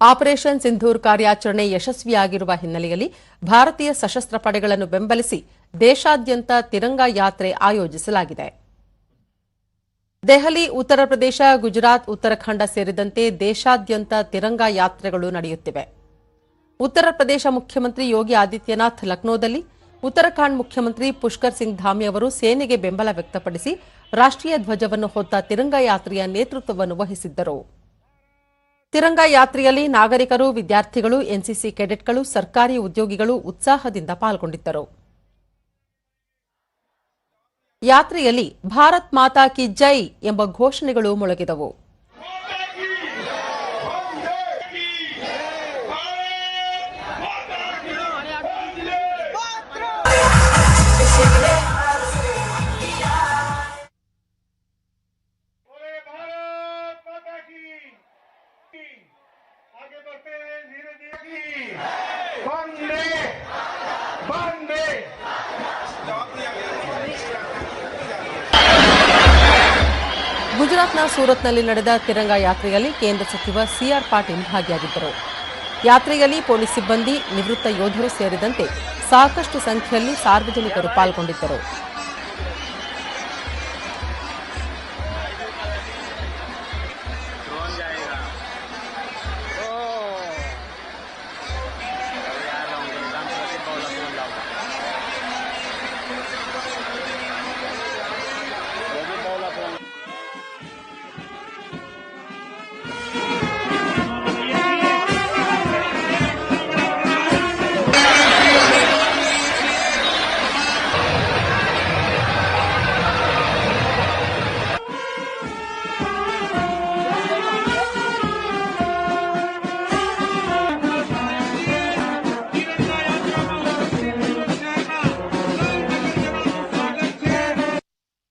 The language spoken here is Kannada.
ಆಪರೇಷನ್ ಸಿಂಧೂರ್ ಕಾರ್ಯಾಚರಣೆ ಯಶಸ್ವಿಯಾಗಿರುವ ಹಿನ್ನೆಲೆಯಲ್ಲಿ ಭಾರತೀಯ ಸಶಸ್ತ್ರ ಪಡೆಗಳನ್ನು ಬೆಂಬಲಿಸಿ ದೇಶಾದ್ಯಂತ ತಿರಂಗ ಯಾತ್ರೆ ಆಯೋಜಿಸಲಾಗಿದೆ. ದೆಹಲಿ, ಉತ್ತರ ಪ್ರದೇಶ, ಗುಜರಾತ್, ಉತ್ತರಾಖಂಡ ಸೇರಿದಂತೆ ದೇಶಾದ್ಯಂತ ತಿರಂಗ ಯಾತ್ರೆಗಳು ನಡೆಯುತ್ತಿವೆ. ಉತ್ತರ ಪ್ರದೇಶ ಮುಖ್ಯಮಂತ್ರಿ ಯೋಗಿ ಆದಿತ್ಯನಾಥ್ ಲಕ್ನೋದಲ್ಲಿ ಉತ್ತರಾಖಂಡ್ ಮುಖ್ಯಮಂತ್ರಿ ಪುಷ್ಕರ್ ಸಿಂಗ್ ಧಾಮಿ ಅವರು ಸೇನೆಗೆ ಬೆಂಬಲ ವ್ಯಕ್ತಪಡಿಸಿ ರಾಷ್ಟ್ರೀಯ ಧ್ವಜವನ್ನು ಹೊತ್ತ ತಿರಂಗ ಯಾತ್ರೆಯ ನೇತೃತ್ವವನ್ನು ವಹಿಸಿದ್ದರು. ತಿರಂಗ ಯಾತ್ರೆಯಲ್ಲಿ ನಾಗರಿಕರು, ವಿದ್ಯಾರ್ಥಿಗಳು, ಎನ್ಸಿಸಿ ಕೆಡೆಟ್ಗಳು, ಸರ್ಕಾರಿ ಉದ್ಯೋಗಿಗಳು ಉತ್ಸಾಹದಿಂದ ಪಾಲ್ಗೊಂಡಿದ್ದರು. ಯಾತ್ರೆಯಲ್ಲಿ ಭಾರತ್ ಮಾತಾ ಕಿ ಜೈ ಎಂಬ ಘೋಷಣೆಗಳು ಮೊಳಗಿದವು. ಬಂದೆ. ಬಂದೆ. ಗುಜರಾತ್ನ ಸೂರತ್ನಲ್ಲಿ ನಡೆದ ತಿರಂಗ ಯಾತ್ರೆಯಲ್ಲಿ ಕೇಂದ್ರ ಸಚಿವ ಸಿಆರ್ ಪಾಟೀಲ್ ಭಾಗಿಯಾಗಿದ್ದರು. ಯಾತ್ರೆಯಲ್ಲಿ ಪೊಲೀಸ್ ಸಿಬ್ಬಂದಿ, ನಿವೃತ್ತ ಯೋಧರು ಸೇರಿದಂತೆ ಸಾಕಷ್ಟು ಸಂಖ್ಯೆಯಲ್ಲಿ ಸಾರ್ವಜನಿಕರು ಪಾಲ್ಗೊಂಡಿದ್ದರು.